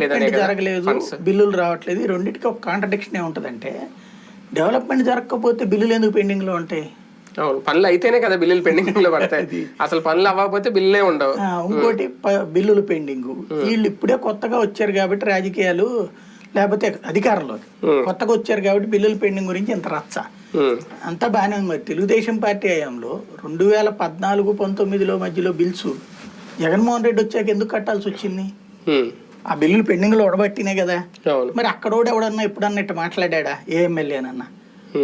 Development జరగలేదు. బిల్లులు రావట్లేదు ఈ రెండింటికి ఒక కాంట్రడిక్షన్ ఏముంటదంటే డెవలప్మెంట్ జరగకపోతే బిల్లులు ఎందుకు పెండింగ్లో ఉంటాయి? అవును పనులు అయితేనే కదా బిల్లులు పెండింగ్లో పడతాయి అసలు పనులు అవ్వకపోతే బిల్లులే ఉండవు. ఇంకోటి బిల్లులు పెండింగ్. వీళ్ళు ఇప్పుడే కొత్తగా వచ్చారు కాబట్టి రాజకీయాలు లేకపోతే అధికారంలోకి కొత్తగా వచ్చారు కాబట్టి బిల్లుల పెండింగ్ గురించి ఇంత రచ్చ. అంతా బాగానే ఉంది మరి. తెలుగుదేశం పార్టీ హయాంలో రెండు వేల పద్నాలుగు పంతొమ్మిదిలో మధ్యలో బిల్స్ జగన్మోహన్ రెడ్డి వచ్చాక ఎందుకు కట్టాల్సి వచ్చింది? ఆ బిల్లులు పెండింగ్లో ఉడబట్టినే కదా. మరి అక్కడోడు ఎవడన్నా ఎప్పుడన్నా ఇట్లా మాట్లాడా ఏ ఎమ్మెల్యేనన్నా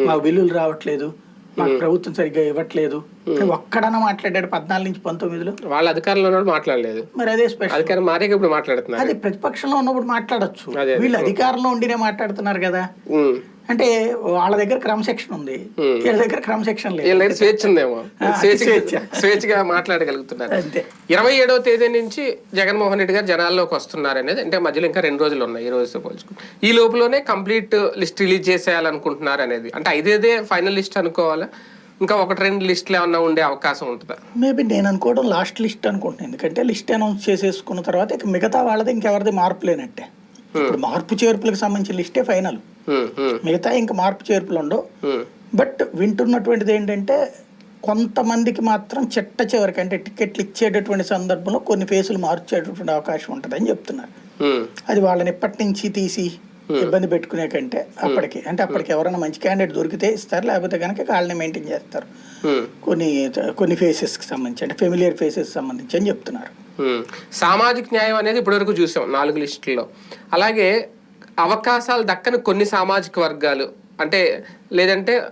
మాకు బిల్లులు రావట్లేదు. మాకు ప్రభుత్వం సరిగ్గా ఇవ్వట్లేదు. ఒక్కడన్నా మాట్లాడాడు పద్నాలుగు నుంచి పంతొమ్మిదిలో. వాళ్ళ అధికారంలో ఉన్నప్పుడు మాట్లాడలేదు. మరి అదే స్పెషల్ అధికారం ఇప్పుడు మాట్లాడుతున్నారు. అదే ప్రతిపక్షంలో ఉన్నప్పుడు మాట్లాడొచ్చు. వీళ్ళు అధికారంలో ఉండినే మాట్లాడుతున్నారు కదా. అంటే వాళ్ళ దగ్గర క్రమశిక్షణ ఉంది. వీళ్ళ దగ్గర క్రమశిక్షణ లేదు. స్వేచ్ఛ ఉందేమో. స్వేచ్ఛగా మాట్లాడగలుగుతున్నారు. ఇరవై ఏడవ తేదీ నుంచి జగన్మోహన్ రెడ్డి గారు జనాల్లోకి వస్తున్నారు అనేది అంటే మధ్యలో ఇంకా రెండు రోజులు ఉన్నాయి ఈ రోజుతో పోల్చుకుంటే. ఈ లోపులోనే కంప్లీట్ లిస్ట్ రిలీజ్ చేసేయాలనుకుంటున్నారు అనేది. అంటే ఐదేదే ఫైనల్ లిస్ట్ అనుకోవాలా? ఇంకా ఒకటి రెండు లిస్టులు ఏమన్నా ఉండే అవకాశం ఉంటుందా? మేబీ నేను అనుకోవడం లాస్ట్ లిస్ట్ అనుకుంటున్నాను. ఎందుకంటే లిస్ట్ అనౌన్స్ చేసేసుకున్న తర్వాత ఇక మిగతా వాళ్ళది ఇంకెవరిది మార్పు లేనట్టే. ఇప్పుడు మార్పు చేర్పులకు సంబంధించిన లిస్టే ఫైనల్. మిగతా ఇంకా మార్పు చేర్పులు ఉండవు. బట్ వింటున్నటువంటిది ఏంటంటే కొంతమందికి మాత్రం చిట్ట చివరికి అంటే టికెట్లు ఇచ్చేటటువంటి సందర్భంలో కొన్ని ఫేసులు మార్చేటటువంటి అవకాశం ఉంటుందని చెప్తున్నారు. ఉమ్, అది వాళ్ళని ఇప్పటి నుంచి తీసి ఇబ్బంది పెట్టుకునే కంటే అప్పటికి. అంటే అప్పటికి ఎవరైనా మంచి క్యాండిడేట్ దొరికితే ఇస్తారు లేకపోతే కనుక వాళ్ళని మెయింటైన్ చేస్తారు. కొన్ని కొన్ని ఫేసెస్కి సంబంధించి అంటే ఫెమిలియర్ ఫేసెస్ సంబంధించి అని చెప్తున్నారు. సామాజిక న్యాయం అనేది ఇప్పటివరకు చూసాం నాలుగు లిస్టుల్లో. అలాగే అవకాశాలు దక్కని కొన్ని సామాజిక వర్గాలు. అంటే లేదంటే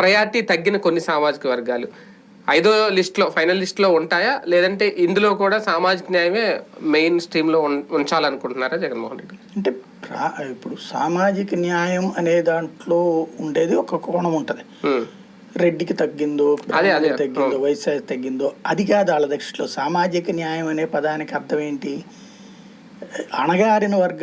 ప్రయారిటీ తగ్గిన కొన్ని సామాజిక వర్గాలు. ఐదో లిస్ట్లో ఫైనల్ లిస్ట్లో ఉంటాయా? లేదంటే ఇందులో కూడా సామాజిక న్యాయమే మెయిన్ స్ట్రీమ్లో ఉంచాలనుకుంటున్నారా జగన్మోహన్ రెడ్డి అంటే ఇప్పుడు సామాజిక న్యాయం అనే దాంట్లో ఉండేది ఒక కోణం ఉంటుంది. రెడ్డికి తగ్గిందో అదే, అదే. బ్రాహ్మణుడికి తగ్గిందో వైశ్యాకి తగ్గిందో అది కాదు వాళ్ళ దృష్టిలో. సామాజిక న్యాయం అనే పదానికి అర్థం ఏంటి? అణగారిన వర్గ